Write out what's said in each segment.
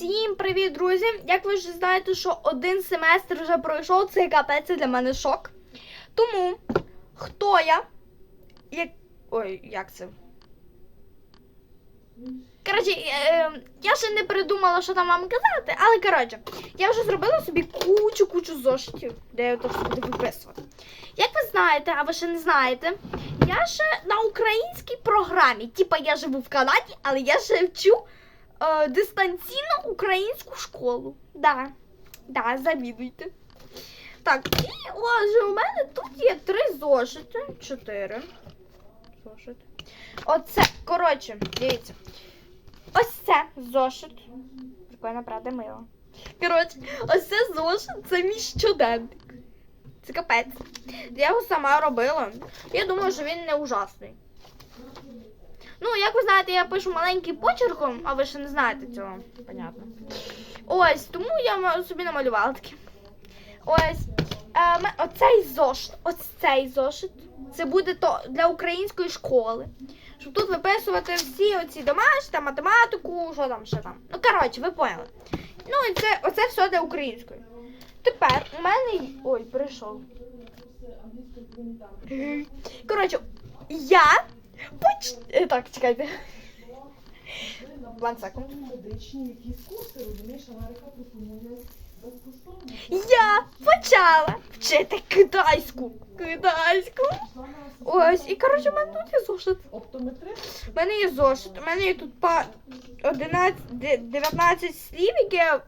Всім привіт, друзі! Як ви вже знаєте, що один семестр вже пройшов, це капець для мене шок. Тому хто я? Як. Ой, як це? Коротше, е, я ще не придумала, що там вам казати, але коротше, я вже зробила собі кучу-кучу зошитів, де я то все буду виписувати. Як ви знаєте, а ви ще не знаєте, я ще на українській програмі. Типа я живу в Канаді, але я ще вчу е, дистанційно українську школу. Да, да, завідуйте. Так, і отже, у мене тут є три зошити. Чотири. Зошити. Оце, коротше, дивіться. Ось це зошит. Прикольно, правда, мило. Коротше, ось це зошит, це мій щоденник. Це капець. Я його сама робила. Я думаю, що він не ужасний. Ну, як ви знаєте, я пишу маленьким почерком, а ви ще не знаєте цього. Понятно. Ось, тому я собі намалювала таке. Ось. Е, оцей зошит, ось цей зошит. Це буде то для української школи. Щоб тут виписувати всі оці домашні, там, математику, що там, що там. Ну, коротше, ви поняли. Ну, і це, оце все для української. Тепер у мене. Ой, прийшов. Коротше, я поч... е, Так, чекайте. One second. Я почала вчити китайську. Китайську. Ось, і коротше, у мене тут є зошит. У мене є зошит. У мене є тут по 11, 19 слів, які я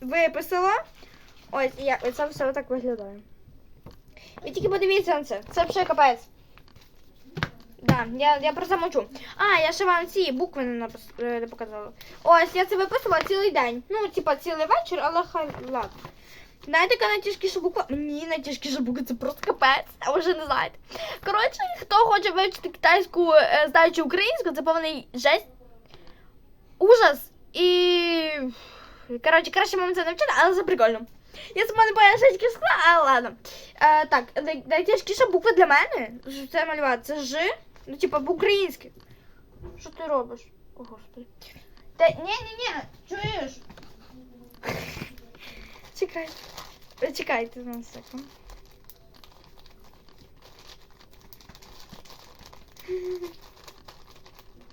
виписала. Ось, і я, оце все так виглядає. Ви тільки подивіться на це. Це вже капець. Да, я, я про це мовчу. А, я ще вам ці букви не, е, не показала. Ось, я це виписувала цілий день. Ну, типа цілий вечір, але хай ладно. Знаєте, яка найтяжкіша буква? Ні, найтяжкіша буква це просто капець, а ви вже не знаєте. Коротше, хто хоче вивчити китайську, е, знаючи українську, це повний жесть. Ужас. І. Коротше, краще вам це навчити, але це прикольно. Я сама не що таке але ладно. Е, так, най- найтяжкіша буква для мене, це малювати, це Ж. Ну, типа по-українськи. Що ти робиш? О, господи. Та ні, ні, ні, чуєш? Чекай. Чекайте на секунду.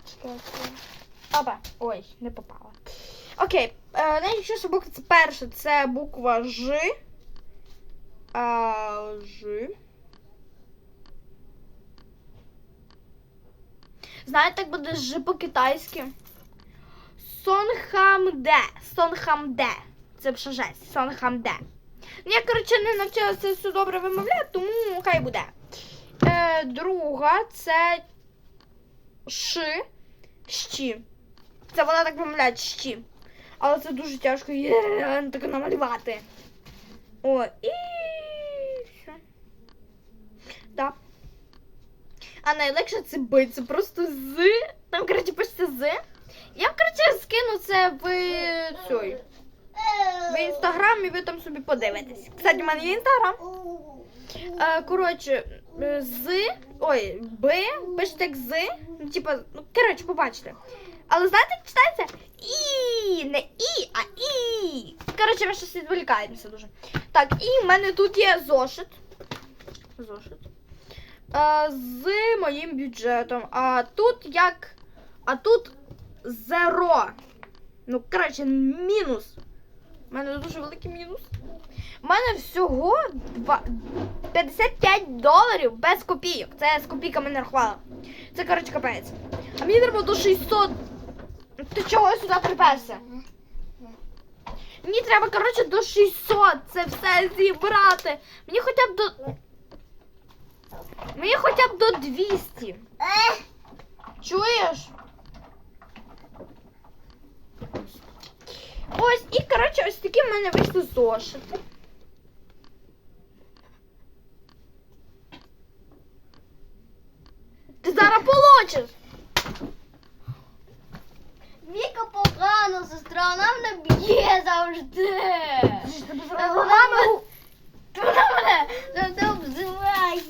Чекайте. Опа. Ой, не попала. Окей. Е, найчастіша буква це перша, це буква Ж. А, Ж. Знаєте, як буде Ж по-китайськи? Сонхамде. Сонхамде. Це вже жесть. Сонхамде. Ну, я, коротше, не навчилася все добре вимовляти, тому хай буде. Е, друга це Ш. Щі. Це вона так вимовляє щі. Але це дуже тяжко є таке намалювати. О, і все. Да. А найлегше це Б, це просто з. Там, коротше, пишеться з. Я, коротше, скину це в цей. В інстаграм і ви там собі подивитесь. Кстати, у мене є інстаграм. Е, коротше, е, з. Ой, Б, пишете як з. Ну, типа, ну, коротше, побачите. Але знаєте, як читається? І, не і, а і. Коротше, ви щось відволікаєтеся дуже. Так, і в мене тут є зошит. Зошит. Е, з моїм бюджетом. А тут як. А тут зеро. Ну, коротше, мінус. У мене дуже великий мінус. У мене всього два- 55 доларів без копійок. Це з копійками не рахувала. Це, коротше, капець. А мені треба до 600. Ти чого сюди приперся? Мені треба, коротше, до 600 це все зібрати. Мені хоча б до. Мені хоча б до 200. Чуєш? Ось, і, коротше, ось такі в мене вийшли зошити. Ти зараз получиш. Віка погано, сестра, вона мене б'є завжди. Та Вона мене, вона мене завжди обзиває.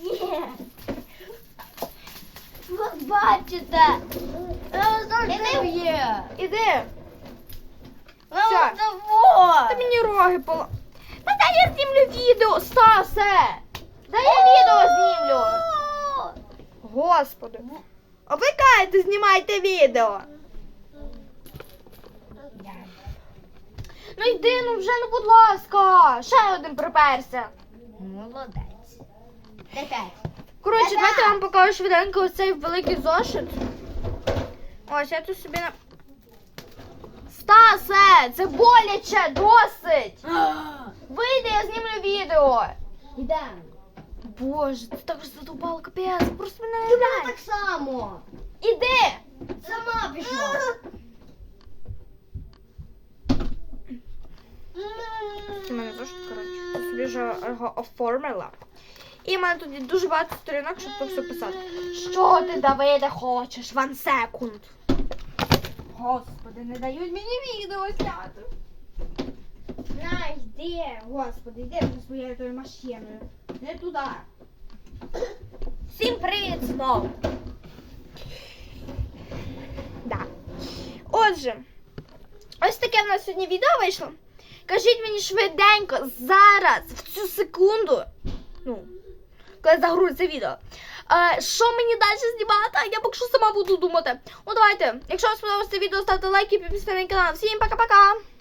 Ви мене завжди б'є. Іди. Вона Все. роги пола. Та дай я знімлю відео, Стасе! Дай я відео знімлю. Господи. Обикайте, знімайте відео. Ну йди, ну вже, ну будь ласка. Ще один приперся. Молодець. Тепер. Коротше, давайте я вам покажу швиденько ось цей великий зошит. Ось, я тут собі на. Стасе, це боляче, досить! Вийди, я знімлю відео. Ідемо. Боже, ти так задовбала, капець, просто мене Ти не мене так само. Іди! Сама пішла. У мене зошит, коротше. Собі вже його оформила. І в мене тут є дуже багато сторінок, щоб тут все писати. Що ти, Давиде, хочеш? One second. Господи, не дають мені відео зняти. На, йди, господи, йди за своєю тою машиною. Не туди. Всім привіт знову. Да. Отже, ось таке в нас сьогодні відео вийшло. Кажіть мені швиденько, зараз, в цю секунду, ну, коли загрузиться відео, е, що мені далі знімати, я поки що сама буду думати. Ну давайте, якщо вам сподобалося це відео, ставте лайки, підписуйтесь на мій канал. Всім пока-пока!